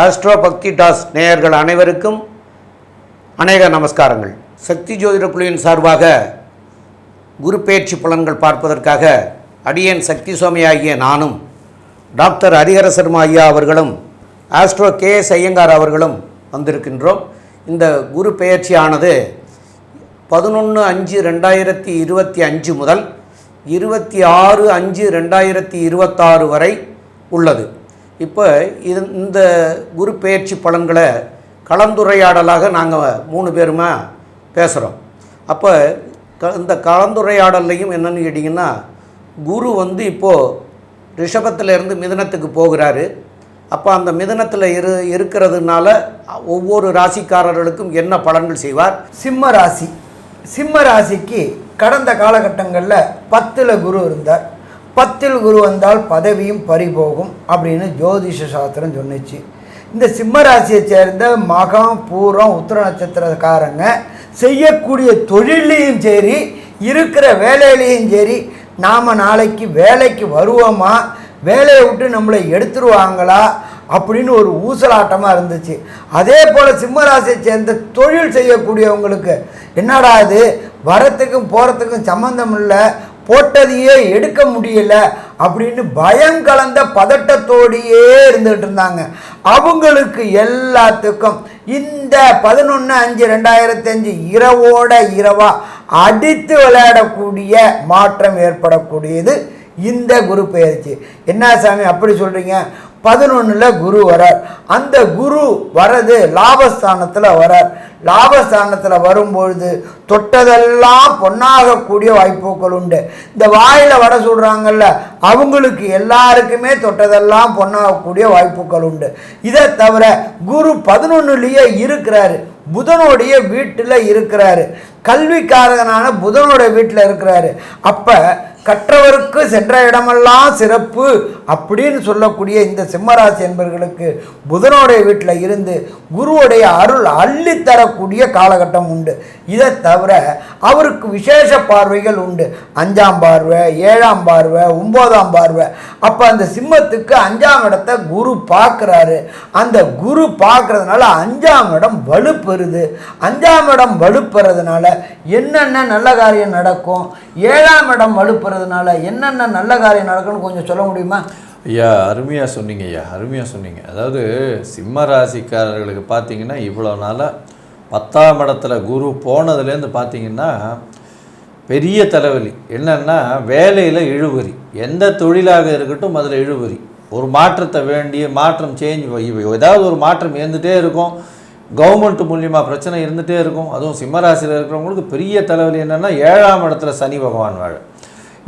Astro பக்தி toss நேயர்கள் அனைவருக்கும் அநேக நமஸ்காரங்கள். சக்தி ஜோதிட குழுவின் சார்பாக குரு பயிற்சி பலன்கள் பார்ப்பதற்காக அடியேன் சக்தி சுவாமி ஆகிய நானும் டாக்டர் ஹரிஹர சர்மா ஐயா அவர்களும் ஆஸ்ட்ரோ கே எஸ் ஐயங்கார் அவர்களும் வந்திருக்கின்றோம். இந்த குரு பெயர்ச்சியானது பதினொன்று அஞ்சு ரெண்டாயிரத்தி இருபத்தி அஞ்சு முதல் இருபத்தி ஆறு அஞ்சு ரெண்டாயிரத்தி இருபத்தாறு வரை உள்ளது. இப்போ இது இந்த குரு பெயர்ச்சி பலன்களை கலந்துரையாடலாக நாங்கள் மூணு பேருமா பேசுகிறோம் அப்போ க இந்த கலந்துரையாடல்லையும் என்னென்னு கேட்டிங்கன்னா குரு வந்து இப்போது ரிஷபத்திலேருந்து மிதனத்துக்கு போகிறாரு. அப்போ அந்த மிதனத்தில் இரு இருக்கிறதுனால ஒவ்வொரு ராசிக்காரர்களுக்கும் என்ன பலன்கள் செய்வார்? சிம்ம ராசி. சிம்ம ராசிக்கு கடந்த காலகட்டங்களில் பத்தில் குரு இருந்தார். பத்தில் குரு வந்தால் பதவியும் பறிபோகும் அப்படின்னு ஜோதிஷ சாஸ்திரம் சொன்னுச்சு. இந்த சிம்ம ராசியை சேர்ந்த மகம் பூரம் உத்திர நட்சத்திரக்காரங்க செய்யக்கூடிய தொழிலையும் சரி இருக்கிற வேலையிலையும் சரி நாம் நாளைக்கு வேலைக்கு வருவோமா? வேலையை விட்டு நம்மளை எடுத்துருவாங்களா? அப்படின்னு ஒரு ஊசலாட்டமாக இருந்துச்சு. அதே போல் சிம்மராசியை சேர்ந்த தொழில் செய்யக்கூடியவங்களுக்கு என்னடா இது? வரத்துக்கும் போகிறதுக்கும் சம்மந்தம் இல்லை. போட்டதையே எடுக்க முடியல அப்படின்னு பயம் கலந்த பதட்டத்தோடையே இருந்துகிட்டு இருந்தாங்க. அவங்களுக்கு எல்லாத்துக்கும் இந்த பதினொன்று அஞ்சு ரெண்டாயிரத்தி அஞ்சு இரவோட இரவா அடித்து விளையாடக்கூடிய மாற்றம் ஏற்படக்கூடியது இந்த குரு பெயர்ச்சி. என்ன சாமி அப்படி சொல்கிறீங்க பதினொன்றில் குரு வரார். அந்த குரு வரது லாபஸ்தானத்தில் வரார். லாபஸ்தானத்தில் வரும்பொழுது தொட்டதெல்லாம் பொன்னாகக்கூடிய வாய்ப்புகள் உண்டு. இந்த வாயில் வட சொல்கிறாங்கல்ல அவங்களுக்கு எல்லாருக்குமே தொட்டதெல்லாம் பொன்னாகக்கூடிய வாய்ப்புகள் உண்டு. இதை தவிர குரு பதினொன்றுலேயே இருக்கிறாரு. புதனுடைய வீட்டில் இருக்கிறாரு. கல்விக்காரகனான புதனோட வீட்டில் இருக்கிறாரு. அப்போ கற்றவருக்கு சென்ற இடமெல்லாம் சிறப்பு அப்படின்னு சொல்லக்கூடிய இந்த சிம்மராசி என்பவர்களுக்கு புதனோடைய வீட்டில் இருந்து குருவுடைய அருள் அள்ளித்தர பேசக்கூடிய காலகட்டம் உண்டு. இதை தவிர அவருக்கு விசேஷ பார்வைகள் உண்டு. அஞ்சாம் பார்வை ஏழாம் பார்வை ஒம்போதாம் பார்வை. அப்போ அந்த சிம்மத்துக்கு அஞ்சாம் இடத்தை குரு பார்க்குறாரு. அந்த குரு பார்க்குறதுனால அஞ்சாம் இடம் வலுப்பெறுது. அஞ்சாம் இடம் வலுப்பெறதுனால என்னென்ன நல்ல காரியம் நடக்கும்? ஏழாம் இடம் வலுப்பெறதுனால என்னென்ன நல்ல காரியம் நடக்கும்னு கொஞ்சம் சொல்ல முடியுமா? ஐயா அருமையாக சொன்னீங்க ஐயா அருமையாக சொன்னீங்க. அதாவது சிம்ம ராசிக்காரர்களுக்கு பார்த்தீங்கன்னா இவ்வளோ நாளாக பத்தாம் இடத்துல குரு போனதுலேருந்து பார்த்தீங்கன்னா பெரிய தலைவலி. என்னென்னா வேலையில் இழுவறி எந்த தொழிலாக இருக்கட்டும் அதில் இழுவறி ஒரு மாற்றத்தை வேண்டிய மாற்றம் சேஞ்ச் ஏதாவது ஒரு மாற்றம் இருந்துகிட்டே இருக்கும். கவர்மெண்ட் மூலியமாக பிரச்சனை இருந்துகிட்டே இருக்கும். அதுவும் சிம்மராசியில் இருக்கிறவங்களுக்கு பெரிய தலைவலி என்னென்னா ஏழாம் இடத்துல சனி பகவான் வாழ.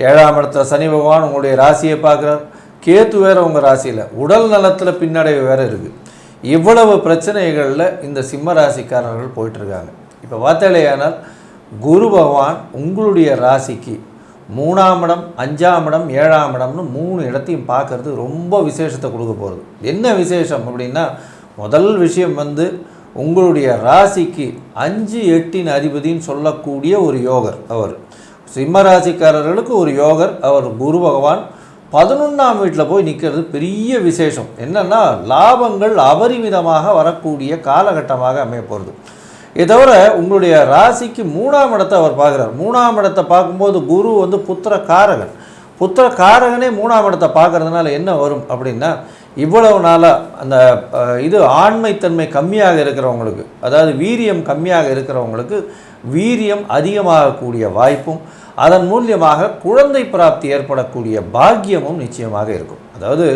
ஏழாம் இடத்துல சனி பகவான் உங்களுடைய ராசியை பார்க்குறார். கேத்து வேறு உங்கள் ராசியில். உடல் நலத்தில் பின்னடைவு வேறு இருக்குது இவ்வளவு பிரச்சனைகளில் இந்த சிம்ம ராசிக்காரர்கள் போயிட்டுருக்காங்க. இப்போ பார்த்தாலேயானால் குரு பகவான் உங்களுடைய ராசிக்கு மூணாம் இடம் அஞ்சாம் இடம் ஏழாம் இடம்னு மூணு இடத்தையும் பார்க்கறது ரொம்ப விசேஷத்தை கொடுக்க போகிறது என்ன விசேஷம் அப்படின்னா முதல் விஷயம் வந்து உங்களுடைய ராசிக்கு அஞ்சு எட்டின் அதிபதின்னு சொல்லக்கூடிய ஒரு யோகர் அவர். சிம்ம ராசிக்காரர்களுக்கு ஒரு யோகர் அவர் குரு பகவான் பதினொன்றாம் வீட்டில் போய் நிற்கிறது பெரிய விசேஷம். என்னென்னா லாபங்கள் அபரிமிதமாக வரக்கூடிய காலகட்டமாக அமைய போகிறது. இதை தவிர உங்களுடைய ராசிக்கு மூணாம் இடத்தை அவர் பார்க்குறார். மூணாம் இடத்தை பார்க்கும்போது குரு வந்து புத்திர காரகன் புத்திர காரகனே மூணாம் இடத்தை பார்க்கறதுனால என்ன வரும் அப்படின்னா இவ்வளவு நாளாக அந்த இது ஆண்மைத்தன்மை கம்மியாக இருக்கிறவங்களுக்கு அதாவது வீரியம் கம்மியாக இருக்கிறவங்களுக்கு வீரியம் அதிகமாகக்கூடிய வாய்ப்பும் அதன் மூலியமாக குழந்தை பிராப்தி ஏற்படக்கூடிய பாக்கியமும் நிச்சயமாக இருக்கும். அதாவது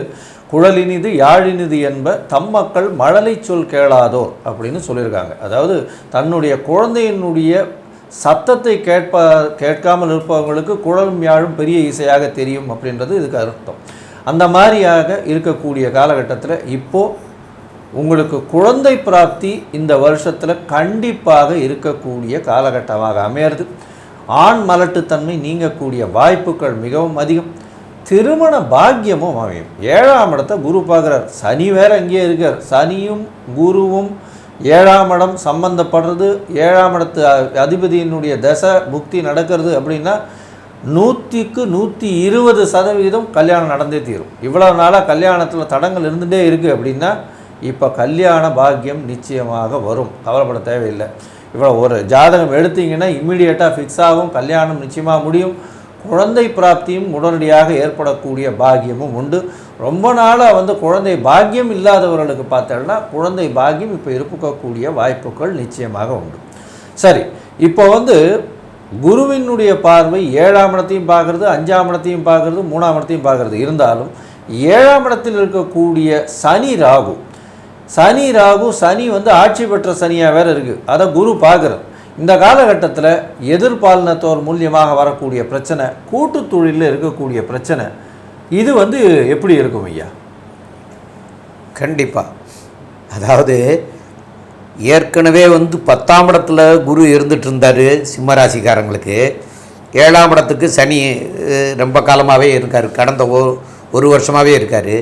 குழலினிது யாழினிது என்ப தம்மக்கள் மழலை சொல் கேளாதோர் அப்படின்னு சொல்லியிருக்காங்க. அதாவது தன்னுடைய குழந்தையினுடைய சத்தத்தை கேட்ப கேட்காமல் இருப்பவங்களுக்கு குழலும் யாழும் பெரிய இசையாக தெரியும் அப்படின்றது இதுக்கு அர்த்தம். அந்த மாதிரியாக இருக்கக்கூடிய காலகட்டத்தில் இப்போது உங்களுக்கு குழந்தை பிராப்தி இந்த வருஷத்தில் கண்டிப்பாக இருக்கக்கூடிய காலகட்டமாக அமையிறது. ஆண் மலட்டுத்தன்மை நீங்கக்கூடிய வாய்ப்புகள் மிகவும் அதிகம். திருமண பாக்கியமும் அமையும். ஏழாம் இடத்தை குரு பார்க்குறார். சனி வேற இங்கேயே இருக்கார். சனியும் குருவும் ஏழாம் இடம் சம்பந்தப்படுறது. ஏழாம் இடத்து அ- அதிபதியினுடைய தசை புக்தி நடக்கிறது அப்படின்னா நூற்றிக்கு நூற்றி இருபது சதவீதம் கல்யாணம் நடந்தே தீரும். இவ்வளோ நாளாக கல்யாணத்தில் தடங்கள் இருந்துகிட்டே இருக்குது அப்படின்னா இப்போ கல்யாண பாக்கியம் நிச்சயமாக வரும். கவலைப்பட தேவையில்லை. இவ்வளோ ஒரு ஜாதகம் எடுத்தீங்கன்னா இம்மிடியேட்டாக ஃபிக்ஸ் ஆகும் கல்யாணம் நிச்சயமாக முடியும். குழந்தை பிராப்தியும் உடனடியாக ஏற்படக்கூடிய பாக்கியமும் உண்டு. ரொம்ப நாளாக வந்து குழந்தை பாக்கியம் இல்லாதவர்களுக்கு பார்த்தோன்னா குழந்தை பாக்கியம் இப்போ இருக்கக்கூடிய வாய்ப்புகள் நிச்சயமாக உண்டு. சரி இப்போ வந்து குருவினுடைய பார்வை ஏழாம் இடத்தையும் பார்க்கறது அஞ்சாம் இடத்தையும் பார்க்கறது மூணாம் இடத்தையும் பார்க்கறது. இருந்தாலும் ஏழாம் இடத்தில் இருக்கக்கூடிய சனி ராகு சனி ராகு சனி வந்து ஆட்சி பெற்ற சனியாக வேறு இருக்குது அதை குரு பார்க்குறது இந்த காலகட்டத்தில் எதிர்பாலினத்தோர் மூலியமாக வரக்கூடிய பிரச்சனை கூட்டு தொழிலில் இருக்கக்கூடிய பிரச்சனை இது வந்து எப்படி இருக்கும் ஐயா? கண்டிப்பாக அதாவது ஏற்கனவே வந்து பத்தாம் இடத்துல குரு இருந்துட்டு இருந்தார் சிம்மராசிக்காரங்களுக்கு. ஏழாம் இடத்துக்கு சனி ரொம்ப காலமாகவே இருக்கார். கடந்த ஒ ஒரு வருஷமாகவே இருக்கார்.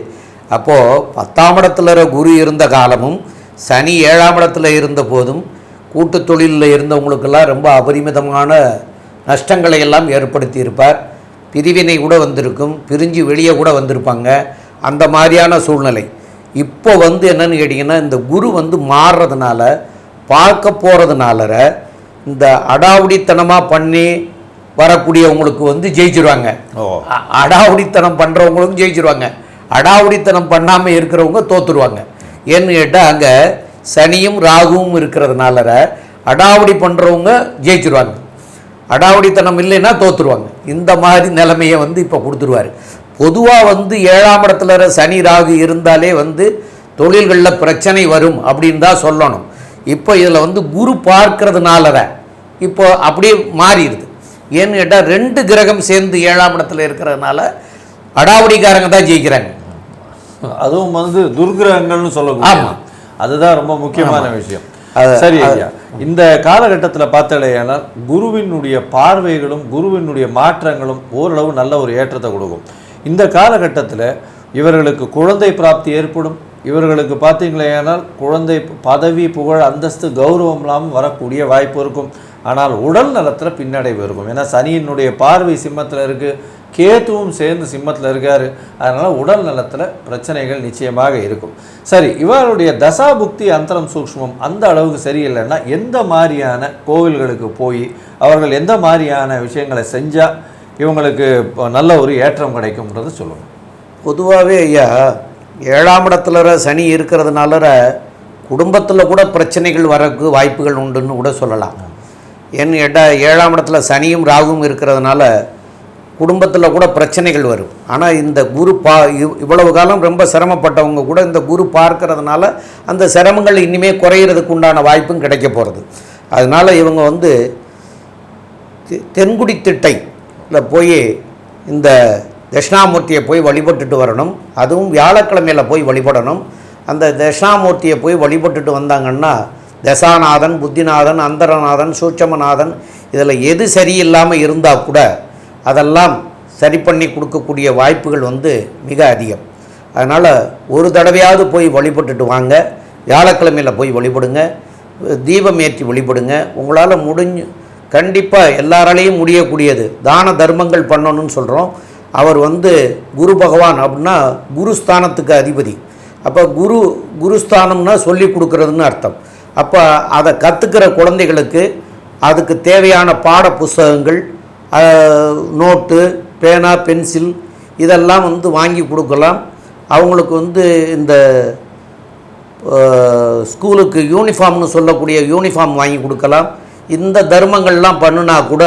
அப்போது பத்தாம் இடத்துல குரு இருந்த காலமும் சனி ஏழாம் இடத்துல இருந்த போதும் கூட்டு தொழிலில் இருந்தவங்களுக்கெல்லாம் ரொம்ப அபரிமிதமான நஷ்டங்களை எல்லாம் ஏற்படுத்தி இருப்பார் பிரிவினை கூட வந்திருக்கும் பிரிஞ்சு வெளியே கூட வந்திருப்பாங்க. அந்த மாதிரியான சூழ்நிலை. இப்போ வந்து என்னன்னு கேட்டிங்கன்னா இந்த குரு வந்து மாறுறதுனால பார்க்க போகிறதுனால இந்த அடாவடித்தனமாக பண்ணி வரக்கூடியவங்களுக்கு வந்து ஜெயிச்சிருவாங்க. அடாவடித்தனம் பண்ணுறவங்களும் ஜெயிச்சிருவாங்க. அடாவடித்தனம் பண்ணாமல் இருக்கிறவங்க தோத்துருவாங்க. ஏன்னு கேட்டால் அங்கே சனியும் ராகுவும் இருக்கிறதுனால அடாவடி பண்ணுறவங்க ஜெயிச்சிருவாங்க. அடாவடித்தனம் இல்லைன்னா தோத்துருவாங்க. இந்த மாதிரி நிலைமையை வந்து இப்போ கொடுத்துருவாரு. பொதுவாக வந்து ஏழாம் இடத்துல சனி ராகு இருந்தாலே வந்து தொழில்களில் பிரச்சனை வரும் அப்படின்னு தான் சொல்லணும். இப்போ இதில் வந்து குரு பார்க்கறதுனால இப்போ அப்படியே மாறிடுது. ஏன்னு கேட்டால் ரெண்டு கிரகம் சேர்ந்து ஏழாம் இடத்துல இருக்கிறதுனால அடாவடிக்காரங்க தான் ஜெயிக்கிறாங்க. அதுவும் வந்து துர்கிரகங்கள்னு சொல்லக்கூடிய ஆமா. அதுதான் ரொம்ப முக்கியமான விஷயம். சரி ஐயா. இந்த காலகட்டத்தில் பார்த்தாலேயானால் குருவினுடைய பார்வைகளும் குருவினுடைய மாற்றங்களும் ஓரளவு நல்ல ஒரு ஏற்றத்தை கொடுக்கும். இந்த காலகட்டத்தில் இவர்களுக்கு குழந்தை பிராப்தி ஏற்படும். இவர்களுக்கு பார்த்தீங்களேனால் குழந்தை பதவி புகழ் அந்தஸ்து கௌரவம் இல்லாமல் வரக்கூடிய வாய்ப்பு இருக்கும். ஆனால் உடல் நலத்தில் பின்னடைவு இருக்கும். ஏன்னா சனியினுடைய பார்வை சிம்மத்தில் இருக்குது கேத்துவும் சேர்ந்து சிம்மத்தில் இருக்கார். அதனால் உடல் நலத்தில் பிரச்சனைகள் நிச்சயமாக இருக்கும். சரி இவருடைய தசாபுக்தி அந்தரம் சூக்ஷ்மம் அந்த அளவுக்கு சரியில்லைன்னா எந்த மாதிரியான கோவில்களுக்கு போய் அவர்கள் எந்த மாதிரியான விஷயங்களை செஞ்சால் இவங்களுக்கு இப்போ நல்ல ஒரு ஏற்றம் கிடைக்கும்ன்றது சொல்லணும். பொதுவாகவே ஐயா ஏழாம் இடத்துல சனி இருக்கிறதுனால குடும்பத்தில் கூட பிரச்சனைகள் வரக்கு வாய்ப்புகள் உண்டுன்னு கூட சொல்லலாம். ஏன்னு கேட்டால் ஏழாம் இடத்துல சனியும் ராகும் இருக்கிறதுனால குடும்பத்தில் கூட பிரச்சனைகள் வரும். ஆனால் இந்த குரு பா இவ்- இவ்வளவு காலம் ரொம்ப சிரமப்பட்டவங்க கூட இந்த குரு பார்க்கறதுனால அந்த சிரமங்கள் இனிமே குறையிறதுக்கு உண்டான வாய்ப்பும் கிடைக்க போகிறது அதனால் இவங்க வந்து தெ- தென்குடி திட்டை போய் இந்த தட்சிணாமூர்த்தியை போய் வழிபட்டுட்டு வரணும். அதுவும் வியாழக்கிழமையில் போய் வழிபடணும். அந்த தட்சிணாமூர்த்தியை போய் வழிபட்டுட்டு வந்தாங்கன்னா தசாநாதன் புத்திநாதன் அந்தரநாதன் சூட்சமநாதன் இதில் எது சரியில்லாமல் இருந்தால் கூட அதெல்லாம் சரி பண்ணி கொடுக்கக்கூடிய வாய்ப்புகள் வந்து மிக அதிகம். அதனால் ஒரு தடவையாவது போய் வழிபட்டுட்டு வாங்க. வியாழக்கிழமையில் போய் வழிபடுங்க. தீபம் ஏற்றி வழிபடுங்க. உங்களால் முடிஞ்சு கண்டிப்பாக எல்லாராலையும் முடியக்கூடியது. தான தர்மங்கள் பண்ணணும்னு சொல்கிறோம் அவர் வந்து குரு பகவான் அப்படின்னா குருஸ்தானத்துக்கு அதிபதி. அப்போ குரு குருஸ்தானம்னா சொல்லி கொடுக்குறதுன்னு அர்த்தம். அப்போ அதை கற்றுக்கிற குழந்தைகளுக்கு அதுக்கு தேவையான பாட புஸ்தகங்கள் நோட்டு பேனா பென்சில் இதெல்லாம் வந்து வாங்கி கொடுக்கலாம். அவங்களுக்கு வந்து இந்த ஸ்கூலுக்கு யூனிஃபார்ம்னு சொல்லக்கூடிய யூனிஃபார்ம் வாங்கி கொடுக்கலாம். இந்த தர்மங்கள்லாம் பண்ணுனா கூட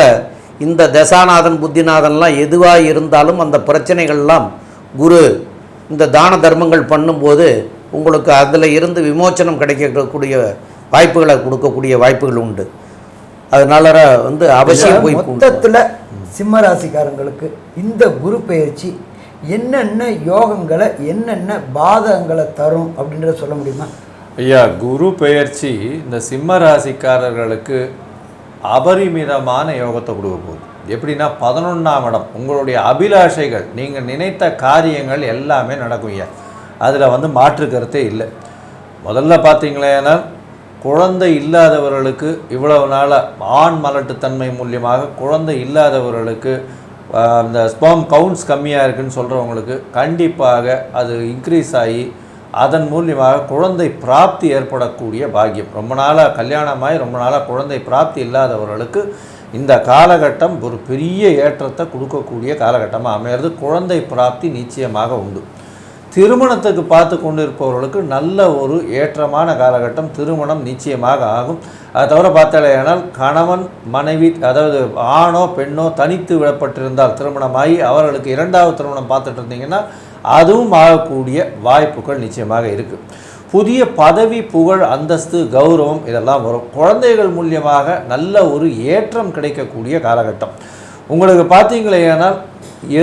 இந்த தசாநாதன் புத்திநாதன்லாம் எதுவாக இருந்தாலும் அந்த பிரச்சனைகள்லாம் குரு இந்த தான தர்மங்கள் பண்ணும்போது உங்களுக்கு அதில் இருந்து விமோச்சனம் கிடைக்கக்கூடிய வாய்ப்புகளை கொடுக்கக்கூடிய வாய்ப்புகள் உண்டு. அதனால வந்து அவசியம் போய் மொத்தத்தில் சிம்ம ராசிக்காரங்களுக்கு இந்த குரு பெயர்ச்சி என்னென்ன யோகங்களை என்னென்ன பாதகங்களை தரும் அப்படின்றத சொல்ல முடியுமா? ஐயா குரு பெயர்ச்சி இந்த சிம்ம ராசிக்காரர்களுக்கு அபரிமிதமான யோகத்தை கொடுக்க போகுது. எப்படின்னா பதினொன்றாம் இடம் உங்களுடைய அபிலாஷைகள் நீங்கள் நினைத்த காரியங்கள் எல்லாமே நடக்கும் ஐயா. அதில் வந்து மாற்று கருத்தே இல்லை. முதல்ல பார்த்தீங்களேன்னா குழந்தை இல்லாதவர்களுக்கு இவ்வளவு நாளாக ஆண் மலட்டுத்தன்மை மூலியமாக குழந்தை இல்லாதவர்களுக்கு அந்த ஸ்பாம் கவுண்ட்ஸ் கம்மியாக இருக்குன்னு சொல்கிறவங்களுக்கு கண்டிப்பாக அது இன்க்ரீஸ் ஆகி அதன் மூலியமாக குழந்தை பிராப்தி ஏற்படக்கூடிய பாக்கியம். ரொம்ப நாளாக கல்யாணமாகி ரொம்ப நாளாக குழந்தை பிராப்தி இல்லாதவர்களுக்கு இந்த காலகட்டம் ஒரு பெரிய ஏற்றத்தை கொடுக்கக்கூடிய காலகட்டமாக அமையிறது. குழந்தை பிராப்தி நிச்சயமாக உண்டு. திருமணத்துக்கு பார்த்து கொண்டு இருப்பவர்களுக்கு நல்ல ஒரு ஏற்றமான காலகட்டம். திருமணம் நிச்சயமாக ஆகும். அதை தவிர பார்த்தாலேயானால் கணவன் மனைவி அதாவது ஆணோ பெண்ணோ தனித்து விடப்பட்டிருந்தால் திருமணமாகி அவர்களுக்கு இரண்டாவது திருமணம் பார்த்துட்டு இருந்தீங்கன்னா அதுவும் ஆகக்கூடிய வாய்ப்புகள் நிச்சயமாக இருக்குது புதிய பதவி புகழ் அந்தஸ்து கௌரவம் இதெல்லாம் வரும். குழந்தைகள் மூலியமாக நல்ல ஒரு ஏற்றம் கிடைக்கக்கூடிய காலகட்டம். உங்களுக்கு பார்த்தீங்களே ஆனால்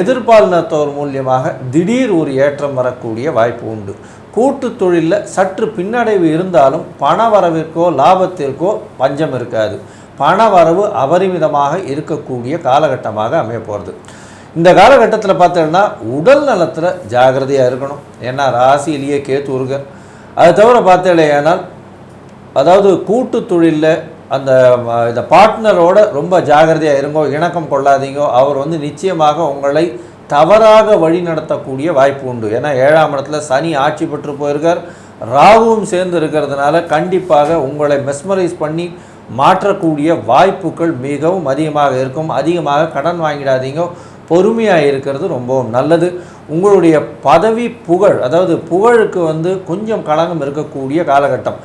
எதிர்பாலினத்தோர் மூலியமாக திடீர் ஒரு ஏற்றம் வரக்கூடிய வாய்ப்பு உண்டு. கூட்டு தொழிலில் சற்று பின்னடைவு இருந்தாலும் பண வரவிற்கோ லாபத்திற்கோ பஞ்சம் இருக்காது. பண வரவு அபரிமிதமாக இருக்கக்கூடிய காலகட்டமாக அமைய போகிறது இந்த காலகட்டத்தில் பார்த்தோன்னா உடல் நலத்தில் ஜாகிரதையாக இருக்கணும். ஏன்னா ராசியிலேயே கேத்து உருகர் அது தவிர பார்த்தேனால் அதாவது கூட்டு தொழிலில் அந்த இந்த பார்ட்னரோட ரொம்ப ஜாகிரதையாக இருங்கோ இணக்கம் கொள்ளாதீங்கோ அவர் வந்து நிச்சயமாக உங்களை தவறாக வழி நடத்தக்கூடிய வாய்ப்பு உண்டு. ஏன்னா ஏழாம் இடத்துல சனி ஆட்சி பெற்று போயிருக்கார். ராகுவும் சேர்ந்து இருக்கிறதுனால கண்டிப்பாக உங்களை மெஸ்மரைஸ் பண்ணி மாற்றக்கூடிய வாய்ப்புகள் மிகவும் அதிகமாக இருக்கும். அதிகமாக கடன் வாங்கிடாதீங்க பொறுமையாக இருக்கிறது ரொம்பவும் நல்லது. உங்களுடைய பதவி புகழ் அதாவது புகழுக்கு வந்து கொஞ்சம் களங்கம் இருக்கக்கூடிய காலகட்டம்.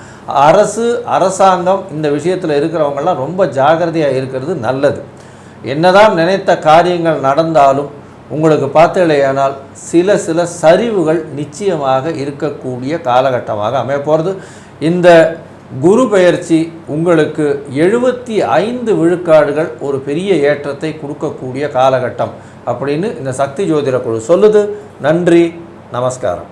அரசு அரசாங்கம் இந்த விஷயத்தில் இருக்கிறவங்கெல்லாம் ரொம்ப ஜாகிரதையாக இருக்கிறது நல்லது. என்னதான் நினைத்த காரியங்கள் நடந்தாலும் உங்களுக்கு பார்த்தலையானால் சில சில சரிவுகள் நிச்சயமாக இருக்கக்கூடிய காலகட்டமாக அமைய போகிறது இந்த குரு பெயர்ச்சி உங்களுக்கு எழுபத்தி ஐந்து விழுக்காடுகள் ஒரு பெரிய ஏற்றத்தை கொடுக்கக்கூடிய காலகட்டம் அப்படின்னு இந்த சக்தி ஜோதிட குழு சொல்லுது. நன்றி நமஸ்காரம்.